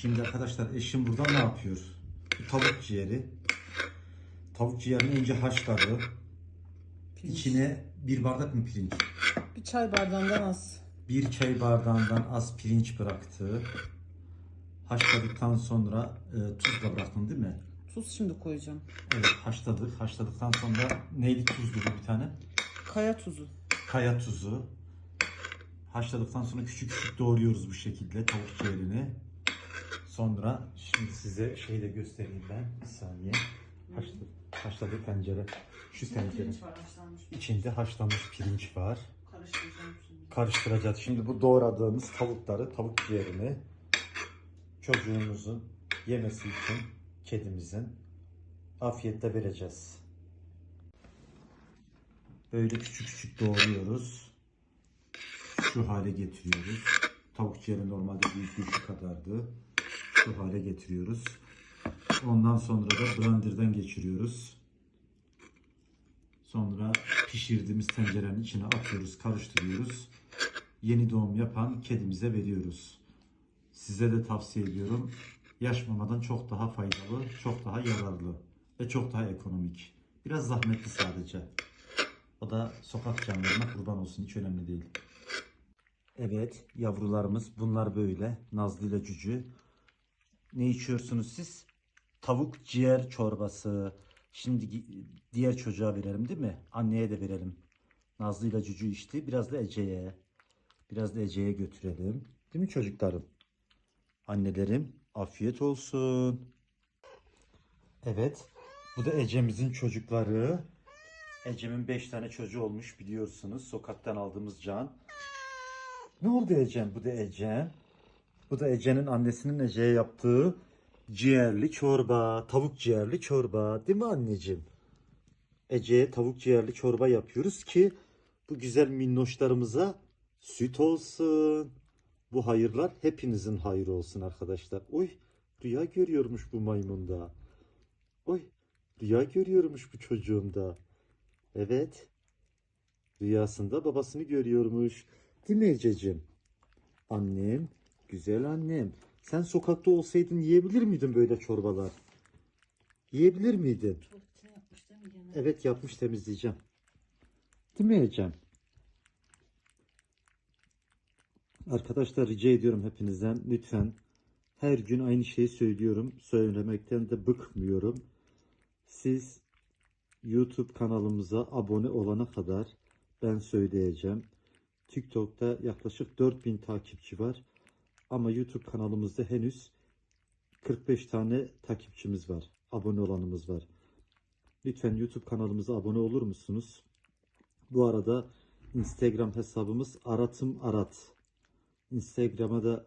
Şimdi arkadaşlar eşim burada ne yapıyor? Bu tavuk ciğeri. Tavuk ciğerini önce haşladı. Pirinç. İçine bir bardak mı pirinç? Bir çay bardağından az. Bir çay bardağından az pirinç bıraktı. Haşladıktan sonra e, tuzla bıraktın değil mi? Tuz şimdi koyacağım. Evet haşladık. Haşladıktan sonra neyli tuzlu bu bir tane? Kaya tuzu. Kaya tuzu. Haşladıktan sonra küçük küçük doğruyoruz bu şekilde tavuk ciğerini. Sonra şimdi size şey de göstereyim ben. Bir saniye. Haşladık, haşladık tencere. Şu tencere. var haşlanmış. İçinde haşlanmış pirinç var. Karıştıracağım şimdi. Karıştıracağız. Şimdi bu doğradığımız tavukları, tavuk ciğerini çocuğumuzun yemesi için kedimizin afiyetle vereceğiz. Böyle küçük küçük doğruyoruz. Şu hale getiriyoruz. Tavuk ciğeri normalde büyüklüğü şu kadardı. Şu hale getiriyoruz. Ondan sonra da blenderdan geçiriyoruz. Sonra pişirdiğimiz tencerenin içine atıyoruz, karıştırıyoruz. Yeni doğum yapan kedimize veriyoruz. Size de tavsiye ediyorum. Yaş mamadan çok daha faydalı, çok daha yararlı ve çok daha ekonomik. Biraz zahmetli sadece. O da sokak canlarına kurban olsun. Hiç önemli değil. Evet yavrularımız bunlar böyle. Nazlı ile Cücü. Ne içiyorsunuz siz? Tavuk ciğer çorbası. Şimdi diğer çocuğa verelim değil mi? Anneye de verelim. Nazlı ile Cücü içti. Biraz da Ece'ye. Biraz da Ece'ye götürelim. Değil mi çocuklarım? Annelerim afiyet olsun. Evet. Bu da Ece'mizin çocukları. Ecem'in 5 tane çocuğu olmuş biliyorsunuz. Sokaktan aldığımız can. Ne oldu Ecem? Bu da Ecem. Bu da Ece'nin annesinin Ece'ye yaptığı ciğerli çorba. Tavuk ciğerli çorba. Değil mi anneciğim? Ece'ye tavuk ciğerli çorba yapıyoruz ki bu güzel minnoşlarımıza süt olsun. Bu hayırlar hepinizin hayrı olsun arkadaşlar. Oy rüya görüyormuş bu maymunda. Oy rüya görüyormuş bu çocuğumda. Evet. Rüyasında babasını görüyormuş. Değil mi Ececiğim? Annem, güzel annem. Sen sokakta olsaydın yiyebilir miydin böyle çorbalar? Yiyebilir miydin? Tuvaletini yapmış değil mi? Evet yapmış temizleyeceğim. Değil mi Ecem? Arkadaşlar rica ediyorum hepinizden lütfen her gün aynı şeyi söylüyorum. Söylemekten de bıkmıyorum. Siz YouTube kanalımıza abone olana kadar ben söyleyeceğim. TikTok'ta yaklaşık 4000 takipçi var. Ama YouTube kanalımızda henüz 45 tane takipçimiz var. Abone olanımız var. Lütfen YouTube kanalımıza abone olur musunuz? Bu arada Instagram hesabımız aratım arat. Instagram'a da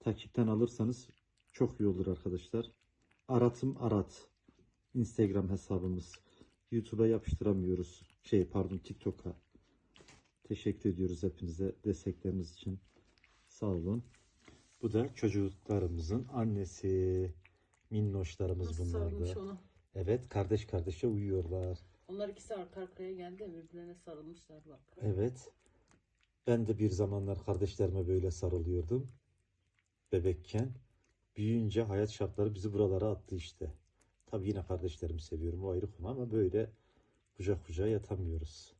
takipten alırsanız çok iyi olur arkadaşlar. Aratım arat. Instagram hesabımız. YouTube'a yapıştıramıyoruz. Şey pardon TikTok'a. Teşekkür ediyoruz hepinize destekleriniz için. Sağ olun. Bu da çocuklarımızın annesi. Minnoşlarımız Nasıl bunlar sarılmış ona? Evet kardeş kardeşe uyuyorlar. Onlar ikisi arka arkaya geldi birbirlerine sarılmışlar bak. Evet. Ben de bir zamanlar kardeşlerime böyle sarılıyordum. Bebekken. Büyüyünce hayat şartları bizi buralara attı işte. Tabii yine kardeşlerimi seviyorum o ayrı konu ama böyle kucak kucağa yatamıyoruz.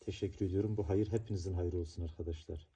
Teşekkür ediyorum. Bu hayır hepinizin hayrı olsun arkadaşlar.